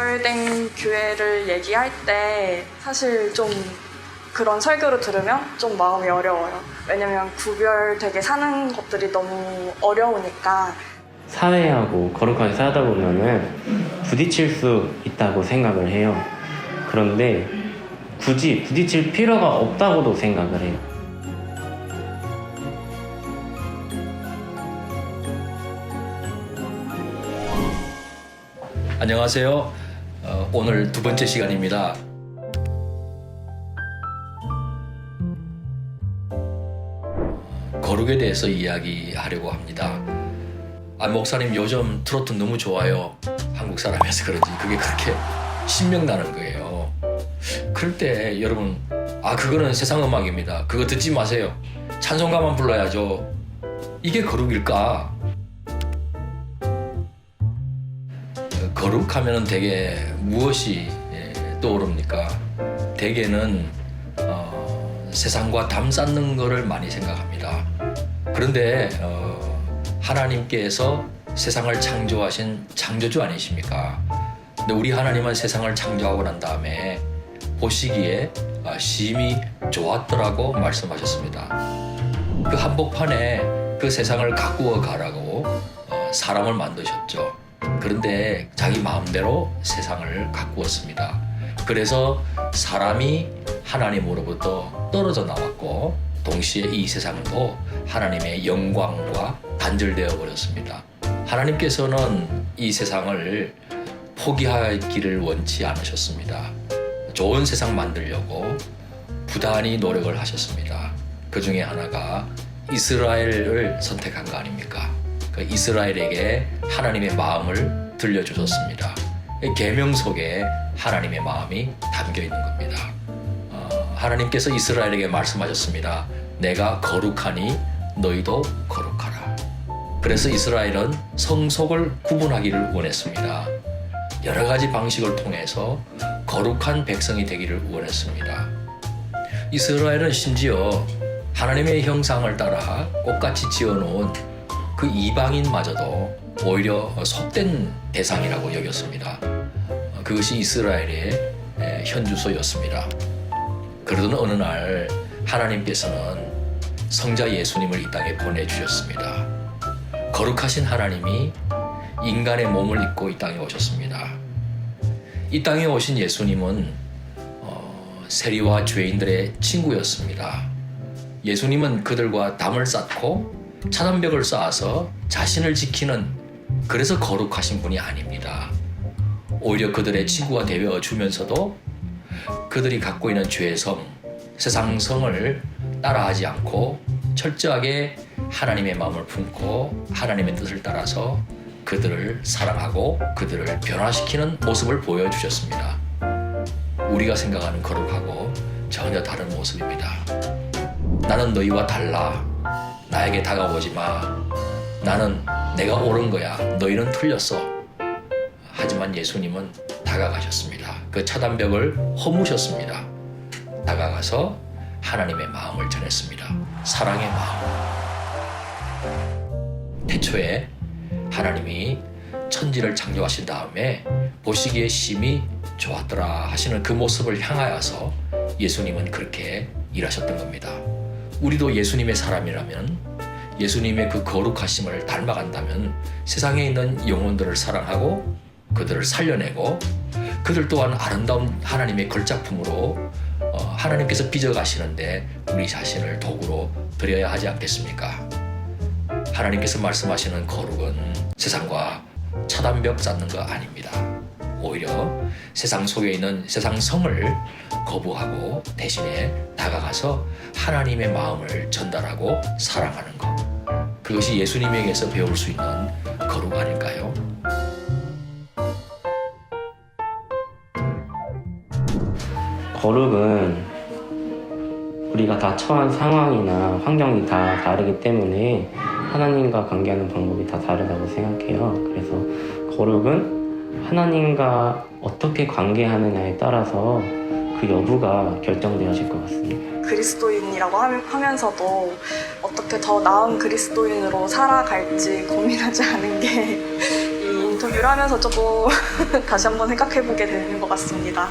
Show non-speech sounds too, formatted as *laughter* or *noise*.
구별된 교회를 얘기할 때 사실 좀 그런 설교를 들으면 좀 마음이 어려워요. 왜냐면 구별되게 사는 것들이 너무 어려우니까 사회하고 거룩하게 살다 보면은 부딪힐 수 있다고 생각을 해요. 그런데 굳이 부딪힐 필요가 없다고도 생각을 해요. 안녕하세요. 어, 오늘 두 번째 시간입니다. 거룩에 대해서 이야기하려고 합니다. 아, 목사님 요즘 트로트 너무 좋아요. 한국 사람이어서 그런지 그게 그렇게 신명나는 거예요. 그럴 때 여러분, 아, 그거는 세상 음악입니다. 그거 듣지 마세요. 찬송가만 불러야죠. 이게 거룩일까? 거룩하면 되게 무엇이 예, 떠오릅니까? 대개는 어, 세상과 담 쌓는 것을 많이 생각합니다. 그런데 어, 하나님께서 세상을 창조하신 창조주 아니십니까? 근데 우리 하나님은 세상을 창조하고 난 다음에 보시기에 아, 심히 좋았더라고 말씀하셨습니다. 그 한복판에 그 세상을 가꾸어 가라고 어, 사람을 만드셨죠. 그런데 자기 마음대로 세상을 가꾸었습니다. 그래서 사람이 하나님으로부터 떨어져 나왔고 동시에 이 세상도 하나님의 영광과 단절되어 버렸습니다. 하나님께서는 이 세상을 포기하기를 원치 않으셨습니다. 좋은 세상 만들려고 부단히 노력을 하셨습니다. 그 중에 하나가 이스라엘을 선택한 거 아닙니까? 그 이스라엘에게 하나님의 마음을 들려주셨습니다. 계명 속에 하나님의 마음이 담겨 있는 겁니다. 어, 하나님께서 이스라엘에게 말씀하셨습니다. 내가 거룩하니 너희도 거룩하라. 그래서 이스라엘은 성속을 구분하기를 원했습니다. 여러 가지 방식을 통해서 거룩한 백성이 되기를 원했습니다. 이스라엘은 심지어 하나님의 형상을 따라 꽃같이 지어놓은 그 이방인마저도 오히려 속된 대상이라고 여겼습니다. 그것이 이스라엘의 현주소였습니다. 그러던 어느 날 하나님께서는 성자 예수님을 이 땅에 보내주셨습니다. 거룩하신 하나님이 인간의 몸을 입고 이 땅에 오셨습니다. 이 땅에 오신 예수님은 어, 세리와 죄인들의 친구였습니다. 예수님은 그들과 담을 쌓고 차단벽을 쌓아서 자신을 지키는 그래서 거룩하신 분이 아닙니다. 오히려 그들의 친구가 되어 주면서도 그들이 갖고 있는 죄의 성, 세상 성을 따라하지 않고 철저하게 하나님의 마음을 품고 하나님의 뜻을 따라서 그들을 사랑하고 그들을 변화시키는 모습을 보여주셨습니다. 우리가 생각하는 거룩하고 전혀 다른 모습입니다. 나는 너희와 달라. 나에게 다가오지 마. 나는 내가 옳은 거야. 너희는 틀렸어. 하지만 예수님은 다가가셨습니다. 그 차단벽을 허무셨습니다. 다가가서 하나님의 마음을 전했습니다. 사랑의 마음. 태초에 하나님이 천지를 창조하신 다음에 보시기에 심히 좋았더라 하시는 그 모습을 향하여서 예수님은 그렇게 일하셨던 겁니다. 우리도 예수님의 사람이라면 예수님의 그 거룩하심을 닮아간다면 세상에 있는 영혼들을 사랑하고 그들을 살려내고 그들 또한 아름다운 하나님의 걸작품으로 어, 하나님께서 빚어가시는데 우리 자신을 도구로 드려야 하지 않겠습니까? 하나님께서 말씀하시는 거룩은 세상과 차단벽 쌓는 거 아닙니다. 오히려 세상 속에 있는 세상 성을 거부하고 대신에 다가가서 하나님의 마음을 전달하고 사랑하는 것. 그것이 예수님에게서 배울 수 있는 거룩 아닐까요? 거룩은 우리가 다 처한 상황이나 환경이 다 다르기 때문에 하나님과 관계하는 방법이 다 다르다고 생각해요. 그래서 거룩은 하나님과 어떻게 관계하느냐에 따라서 그 여부가 결정되어질 것 같습니다. 그리스도인이라고 함- 하면서도 어떻게 더 나은 그리스도인으로 살아갈지 고민하지 않은 게 *laughs* 이 인터뷰를 하면서 조금 *laughs* 다시 한번 생각해보게 되는 것 같습니다.